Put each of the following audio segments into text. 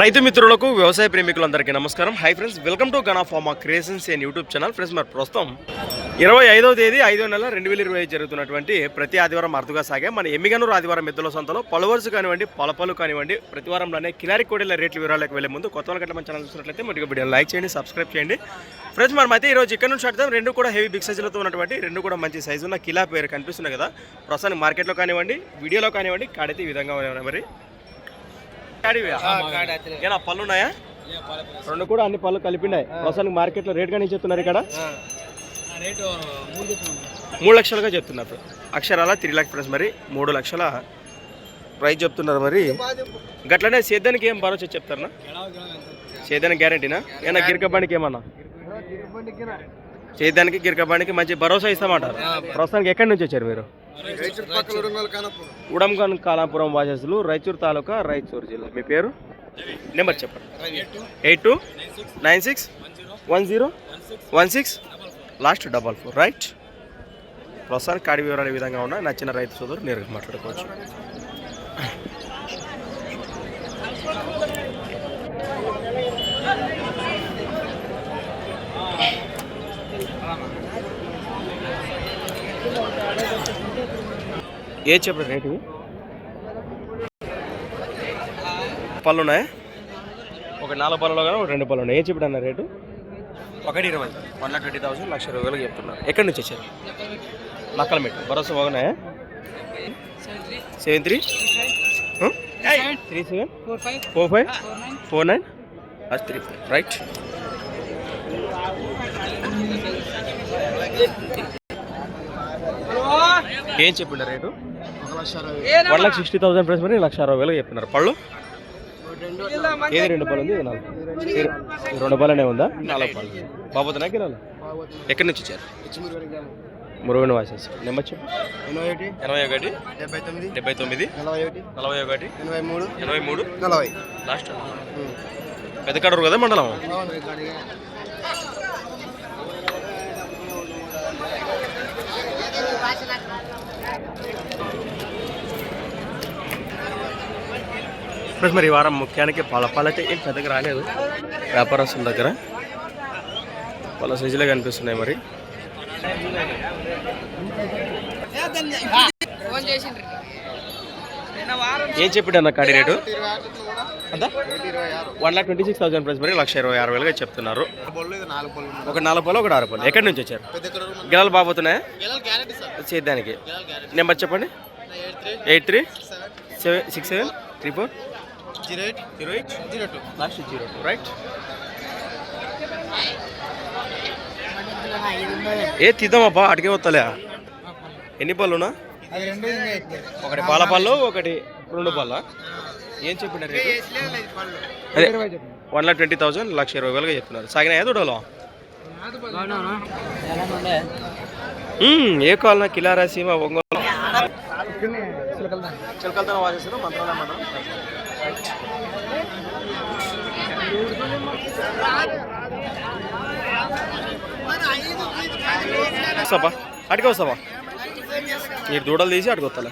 రైతు మిత్రులకు వ్యవసాయ ప్రేమికులందరికీ నమస్కారం. Hi friends welcome to Gana farmer creations and YouTube channel friends మరి ప్రస్తుతం ఇరవై ఐదవ తేదీ ఐదో నెల రెండు వేల ఇరవై ఐదు జరుగుతున్నటువంటి ప్రతి ఆదివారం అరుదుగా సాగే మన ఎమ్మిగనూరు ఆదివారం ఎద్దుల సంతలో పలువరుసు కానివ్వండి పలపలు కానివ్వండి ప్రతి వారంలోనే కిలారి కోడీల రేట్ల వివరాలకు వెళ్ళే ముందు కొత్త వాళ్ళ మన ఛానల్ చూసినట్లయితే మొదటిగా వీడియో లైక్ చేయండి సబ్స్క్రైబ్ చేయండి. ఫ్రెండ్స్ మనం అయితే ఈరోజు ఇక్కడ నుంచి అడుగుతాం రెండు కూడా హెవీ బిగ్ సైజులతో ఉన్నటువంటి రెండు కూడా మంచి సైజు ఉన్న కిలా పేరు కనిపిస్తున్నాయి కదా. ప్రస్తుతానికి మార్కెట్లో కానివ్వండి వీడియోలో కానివ్వండి కాడైతే ఈ విధంగా ఉన్నాయి మరి. కాడివా? ఏనా పళ్ళు ఉన్నాయా రెండు కూడా అన్ని పళ్ళు కలిపినాయి. ప్రస్తుతానికి మార్కెట్లో రేట్ కానీ చెప్తున్నారు ఇక్కడ? మూడు లక్షలుగా చెప్తున్నారు. అక్షరాల త్రీ లాక్ ప్రైస్ మరి మూడు లక్షల ప్రైస్ చెప్తున్నారు మరి. గట్లనే సేద్యానికి ఏం భరోసా చెప్తారనా సేద్యానికి గ్యారంటీనా? ఏమన్నా గిరికబానికి ఏమన్నా? సేద్యానికి గిరికబానికి మంచి భరోసా ఇస్తామంటారు. ప్రస్తుతానికి ఎక్కడి నుంచి వచ్చారు మీరు? ఉడంగన్ కాలాపురం వాసస్సులు రైచూర్ తాలూకా రాయచూరు జిల్లా. మీ పేరు? నెంబర్ చెప్పండి. Eight two nine six one zero one six last double four. Right. ప్రస్తుతానికి కాడి వివరాలు ఈ విధంగా ఉన్నాయి. నచ్చిన రైతు సోదరు నేరుగా మాట్లాడుకోవచ్చు. ఏ చెప్పండి రేటు? పళ్ళు ఉన్నాయా ఒక నాలుగు పళ్ళలో కానీ ఒక రెండు పళ్ళు ఉన్నాయి ఏం చెప్పాడు అన్న రేటు? ఒకటి ఇరవై. వన్ లాక్ ట్వంటీ థౌసండ్ లక్ష ఇరవై వేలకు చెప్తున్నారు ఎక్కడి నుంచి వచ్చారు? నక్కల మెట్టు. భరోసా బాగున్నాయా? Seven three? Three seven? Four five? Four nine? Three five right. ఏం చెప్పిండ rate? One lakh sixty thousand price మరి లక్ష అరవై వేలకు చెప్తున్నారు పళ్ళు? ఏది రెండు పళ్ళు ఉంది? ఇది నాలుగు? రెండు పళ్ళనే ఉందా? నాలుగు పళ్ళు. బాబోతున్నా గిరాలు ఎక్కడి నుంచి వచ్చారు? మురుగన్ వాసెస్. నెంబర్ చెప్పు. ఎనభై ఒకటి ఎనభై ఒకటి డెబ్బై తొమ్మిది డెబ్బై తొమ్మిది నలభై ఒకటి నలభై ఒకటి ఎనభై మూడు ఎనభై మూడు నలభై. లాస్ట్. పెద్దకడూరు కదా మండలం? ఫ్రెండ్స్ మరి ఈ వారం ముఖ్యానికి పళ్ళైతే ఏం పెద్దగా రాలేదు. వ్యాపారస్తుల దగ్గర పళ్ళ సైజులే కనిపిస్తున్నాయి మరి. ఏం చెప్పాడు అన్న కాడి rate? One lakh twenty six thousand price మరి లక్ష ఇరవై ఆరు వేలుగా చెప్తున్నారు. ఒక నాలుగు పళ్ళు ఒకటి ఆరు పళ్ళు. ఎక్కడి నుంచి వచ్చారు? గిలాలు బాబోతున్నాయా చేద్దానికి. నెంబర్ చెప్పండి. Eight three seven six seven three four. Zero eight zero eight zero two last zero two right ఏ తీద్దామప్పా అడిగే వస్తలే ఎన్ని పళ్ళునా అది రెండు ఒకటి పాల పళ్ళు ఒకటి రెండు పళ్ళ ఏం చెప్పినారు రేటు? అదే వన్ లాక్ ట్వంటీ థౌసండ్ లక్ష ఇరవై వేలుగా చెప్తున్నారు సాగిన ఏదో డోలో ఏ కాల్ నా కిలారా సీమ ఒంగోలు. చిలకలతో వాసేస్తారు మంత్రాలయ మనం వస్తాపా అటుకే వస్తావా మీరు దూడలు తీసి అటుకు వస్తా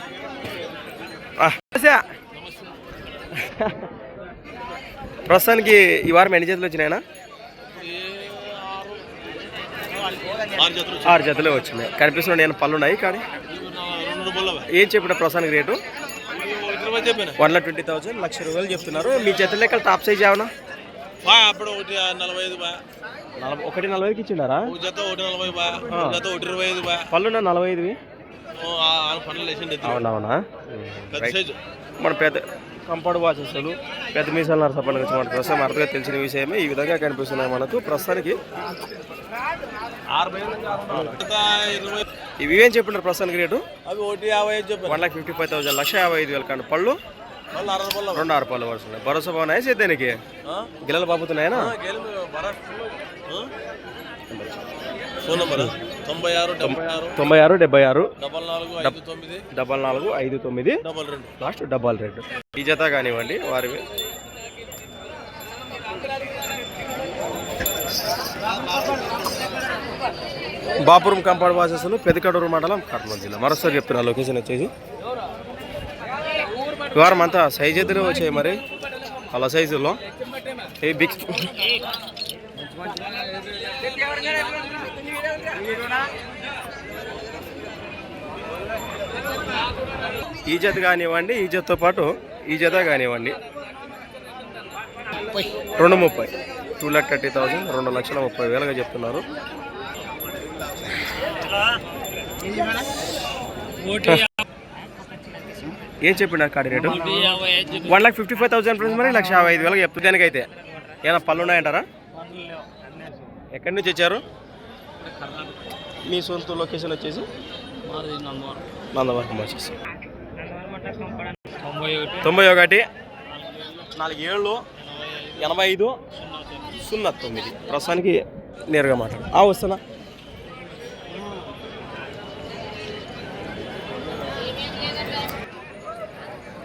ప్రస్తుతానికి ఈ వారం ఎన్ని జతలు వచ్చినాయనా ఆరు జతలే వచ్చినాయి. కనిపిస్తున్నాయి నేను పళ్ళు ఉన్నాయి కానీ ఏం చెప్పిన ప్రస్తుతానికి rate? One lakh twenty thousand లక్ష రూపాయలు చెప్తున్నారు. మీ జత లెక్కలు టాప్ సైజ్ ఏమన్నా? అప్పుడు ఒకటి నలభై ఐదు బా. నలభై ఒకటి నలభైకి ఇచ్చిండారా? జత ఒకటి నలభై బా జత ఒకటి ఇరవై ఐదు బా పళ్ళు నలభై ఐదువి అవునవునా మన పెద్ద కంపౌండ్ వాచెస్లు పెద్ద మీసాలు నరసపల్లి వచ్చి మన ప్రస్తుతం అర్థంగా తెలిసిన విషయమే. ఈ విధంగా కనిపిస్తున్నాయి మనకు. ప్రస్తుతానికి ఇవి ఏం చెప్పినారు ప్రస్తుతానికి రేటు? అవి ఒకటి యాభై ఐదు one lakh fifty five thousand లక్ష యాభై ఐదు వేలు కానీ పళ్ళు. రెండు ఆరు పళ్ళు వరుస భరోసా బాగున్నాయి సేద్యానికి? గిల్లలు బాబుతున్నాయనా? Phone number? తొంభై ఆరు డెబ్బై ఆరు తొంభై ఆరు డెబ్బై ఆరు. డబల్ నాలుగు ఐదు తొమ్మిది. డబల్ నాలుగు ఐదు తొమ్మిది. డబల్ రెండు. Last double red. ఈ జత కానివ్వండి వారివి బాపురం కంపాడు వాసస్సులు పెదకడూరు మండలం కర్నూలు జిల్లా. మరోసారి చెప్తున్నా లొకేషన్ వచ్చేసి. వారం అంతా సైజ్ ఎదురు వచ్చాయి మరి. అలా సైజుల్లో ఏ బిగ్ ఈ జత కానివ్వండి ఈ జతతో పాటు ఈ జత కానివ్వండి. రెండు ముప్పై. టూ ల్యాక్ థర్టీ థౌసండ్ రెండు లక్షల ముప్పై వేలుగా చెప్తున్నారు. ఏం చెప్పిండు కాడి rate? One lakh fifty five thousand friends మరి లక్ష యాభై ఐదు వేలకు చెప్తుంది దానికైతే? ఏమైనా పళ్ళు ఉన్నాయంటారా? ఎక్కడి నుంచి వచ్చారు? మీ సొంత లొకేషన్ వచ్చేసి? నందవరం. వచ్చేసి. తొంభై ఒకటి. నాలుగు ఏళ్ళు ఎనభై ఐదు. సున్నా తొమ్మిది. ప్రస్తుతానికి నేరుగా మాట్లాడు. ఆ వస్తున్నా.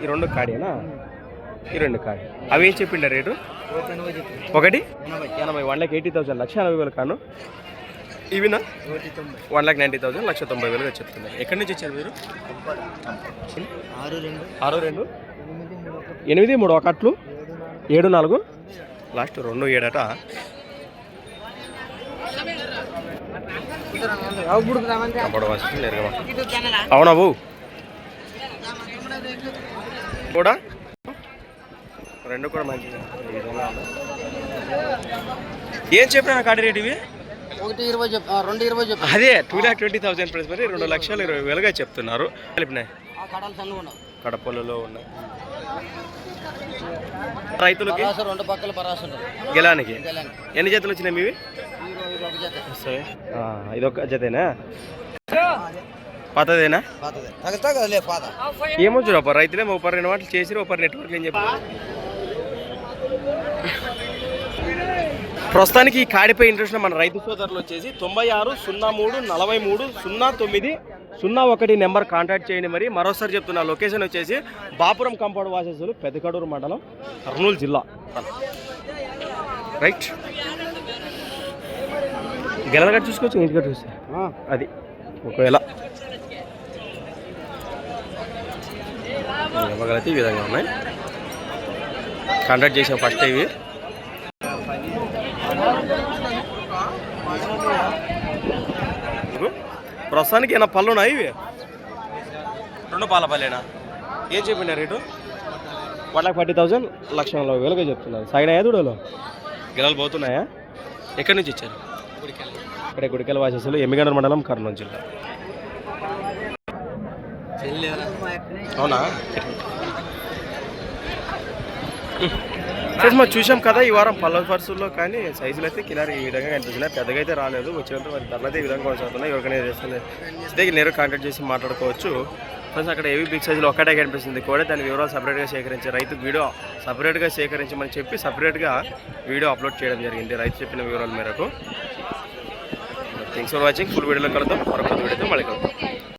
ఈ రెండు కాడేనా? ఈ రెండు కాడి. అవి ఏం చెప్పిండ రేటు? ఒకటి? ఎనభై. One lakh eighty thousand. లక్ష ఎనభై వేలు కాను. ఇవినా? వన్ లాక్ నైంటీ థౌసండ్ లక్ష తొంభై వేలుగా చెప్తున్నారు. ఎక్కడి నుంచి వచ్చారు మీరు? ఆరు రెండు. ఆరు రెండు. ఎనిమిది మూడు ఒకట్లు. ఏడు నాలుగు. లాస్ట్ రెండు ఏడట. అవునా బాబు కూడా? రెండు కూడా మంచిగా. ఏం చెప్పినా కాడి రేట్ ఇవి? ఒకటి ఇరవై రెండు ఇరవై అదే two lakh twenty thousand price మరి రెండు లక్షలు ఇరవై వేలుగా చెప్తున్నారు. కలిపినాయి. కడపల్లిలో ఉన్నాయి. రైతులకి? రెండు పక్కల పరాసు గెలానికి. ఎన్ని జతలు వచ్చినాయి మీవి? ఇది ఒక ఇదొక జతేనా? పాతదేనా? ఏమొచ్చు ఒక రైతులే ఒక రెండు మాటలు చేసి ఒక నెట్వర్క్ ఏం చెప్పి ప్రస్తుతానికి ఈ కాడిపై ఇంట్రెస్ట్ మన రైతు సోదరులు వచ్చేసి తొంభై ఆరు సున్నా మూడు నలభై మూడు సున్నా తొమ్మిది సున్నా ఒకటి నెంబర్ కాంటాక్ట్ చేయండి మరి. మరోసారి చెప్తున్నా లొకేషన్ వచ్చేసి బాపురం కంపౌండ్ వాసెస్లు పెద్దకడూరు మండలం కర్నూలు జిల్లా. రైట్. గెలగట్టు చూసుకోవచ్చు ఇంటికి చూస్తే? అది. ఒకవేళ. ఈ విధంగా ఉన్నాయి. కాంటాక్ట్ చేసాం ఫస్ట్ ఇవి ప్రస్తుతానికి ఏమైనా పళ్ళు ఉన్నాయి ఇవి? రెండు పాల పల్లెనా ఏం చెప్పిండ rate? One lakh forty thousand లక్ష నలభై వేలుగా చెప్తున్నారు. సాగినాయా దూడలు? గిలాలు పోతున్నాయా? ఎక్కడి నుంచి ఇచ్చారు? ఇక్కడ గుడికెల వాసేసులు ఎమ్మిగండ్ర మండలం కర్నూలు జిల్లా. అవునా? ఫ్రెండ్స్ మనం చూసాం కదా ఈ వారం పల్లవ పర్సుల్లో కానీ సైజులు అయితే కిలారి ఈ విధంగా కనిపిస్తున్నాయి. పెద్దగా అయితే రాలేదు. వచ్చినంత వారి ధరలు అయితే ఈ విధంగా కొనసాగుతున్నాయి. ఎవరికైనా చేస్తుంది దగ్గర కాంటాక్ట్ చేసి మాట్లాడుకోవచ్చు. ఫ్రెండ్స్ అక్కడ ఏవి బిగ్ సైజులో ఒకటే కనిపిస్తుంది కూడా. దాని వివరాలు సపరేట్గా సేకరించి రైతు వీడియో సపరేట్గా సేకరించమని చెప్పి సపరేట్గా వీడియో అప్లోడ్ చేయడం జరిగింది. రైతు చెప్పిన వివరాల మేరకు. థ్యాంక్స్ ఫర్ వాచింగ్ ఫుల్ వీడియోలో కలుద్దాం. మరొక వీడియోతో మళ్ళీ కలుద్దాం.